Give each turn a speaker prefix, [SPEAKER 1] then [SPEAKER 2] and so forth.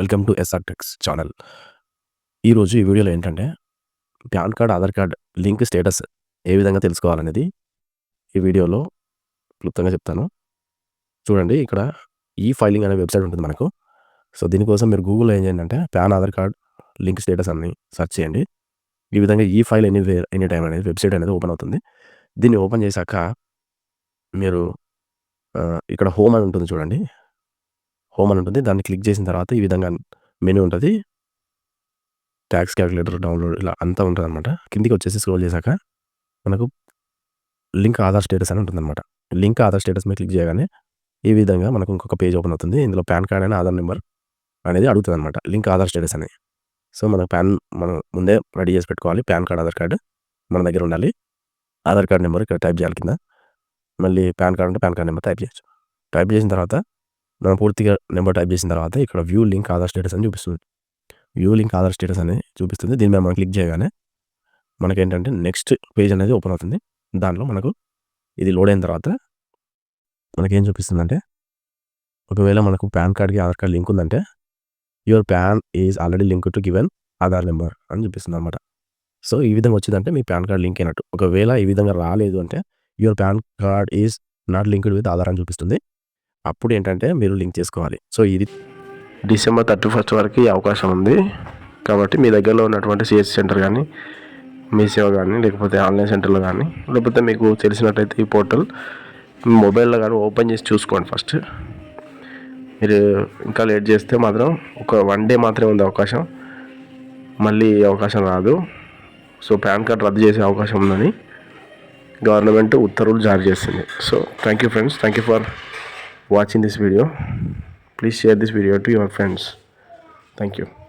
[SPEAKER 1] Welcome to SR techs channel. ఈరోజు ఈ వీడియోలో ఏంటంటే, PAN card, Aadhaar card link status ఏ విధంగా తెలుసుకోవాలనేది ఈ వీడియోలో క్లుప్తంగా చెప్తాను. చూడండి ఇక్కడ ఈ ఫైలింగ్ అనే వెబ్‌సైట్ ఉంటుంది మనకు. సో, దీనికోసం మీరు గూగుల్‌లో ఏం చేయండి అంటే PAN, Aadhaar card link status అని సెర్చ్ చేయండి. ఈ విధంగా ఈ ఫైల్ ఎనీ ఎనీ టైం అనేది వెబ్‌సైట్ అనేది ఓపెన్ అవుతుంది. దీన్ని ఓపెన్ చేశాక మీరు ఇక్కడ హోమ్ అని ఉంటుంది చూడండి. హోమ్ అని ఉంటుంది. దాన్ని క్లిక్ చేసిన తర్వాత ఈ విధంగా మెనూ ఉంటుంది ట్యాక్స్ క్యాలిక్యులేటర్ డౌన్‌లోడ్ ఇలా అంతా ఉంటదనమాట. కిందికి వచ్చేసి స్క్రోల్ చేశాక మనకు లింక్ ఆధార్ స్టేటస్ అని ఉంటుందనమాట. లింక్ ఆధార్ స్టేటస్ మీద క్లిక్ చేయగానే ఈ విధంగా మనకు ఇంకొక పేజ్ ఓపెన్ అవుతుంది. ఇందులో PAN card and Aadhaar number అనేది అడుగుతదనమాట. లింక్ ఆధార్ స్టేటస్ అని. సో, మన పాన్ మనం ముందే రెడీ చేసి పెట్టుకోవాలి. పాన్ కార్డ్, ఆధార్ కార్డు మన దగ్గర ఉండాలి. ఆధార్ కార్డ్ నెంబర్ ఇక్కడ టైప్ చేయాలి కింద. మళ్ళీ పాన్ కార్డ్ ఉంటే పాన్ కార్డ్ నెంబర్ టైప్ చేయొచ్చు. టైప్ చేసిన తర్వాత మనం పూర్తిగా నెంబర్ టైప్ చేసిన తర్వాత ఇక్కడ వ్యూ లింక్ ఆధార్ స్టేటస్ అని చూపిస్తుంది. వ్యూ లింక్ ఆధార్ స్టేటస్ అని చూపిస్తుంది. దీని మీద మనం క్లిక్ చేయగానే మనకేంటంటే నెక్స్ట్ పేజ్ అనేది ఓపెన్ అవుతుంది. దాంట్లో మనకు ఇది లోడ్ అయిన తర్వాత మనకేం చూపిస్తుందంటే ఒకవేళ మనకు పాన్ కార్డ్‌కి, ఆధార్ కార్డ్ లింక్ ఉందంటే your PAN is already link to given Aadhaar number అని చూపిస్తుంది అనమాట సో, ఈ విధంగా వచ్చిందంటే మీ పాన్ కార్డ్ లింక్ అయినట్టు. ఒకవేళ ఈ విధంగా రాలేదు అంటే your PAN card is not linked with Aadhaar అని చూపిస్తుంది. అప్పుడు ఏంటంటే మీరు లింక్ చేసుకోవాలి. సో, ఇది డిసెంబర్ 31 వరకు ఈ అవకాశం ఉంది. కాబట్టి మీ దగ్గరలో ఉన్నటువంటి సిఎస్ సెంటర్ కానీ మీ సేవ కానీ లేకపోతే ఆన్‌లైన్ సెంటర్‌లో కానీ లేకపోతే మీకు తెలిసినట్టయితే ఈ పోర్టల్ మొబైల్‌లో కానీ ఓపెన్ చేసి చూసుకోండి ఫస్ట్. మీరు ఇంకా లేట్ చేస్తే మాత్రం ఒక వన్ డే మాత్రమే ఉంది అవకాశం. మళ్ళీ అవకాశం రాదు. సో, పాన్ కార్డ్ రద్దు చేసే అవకాశం ఉందని గవర్నమెంట్ ఉత్తర్వులు జారీ చేసింది. So, thank you friends. Thank you for watching this video. Please share this video to your friends. Thank you.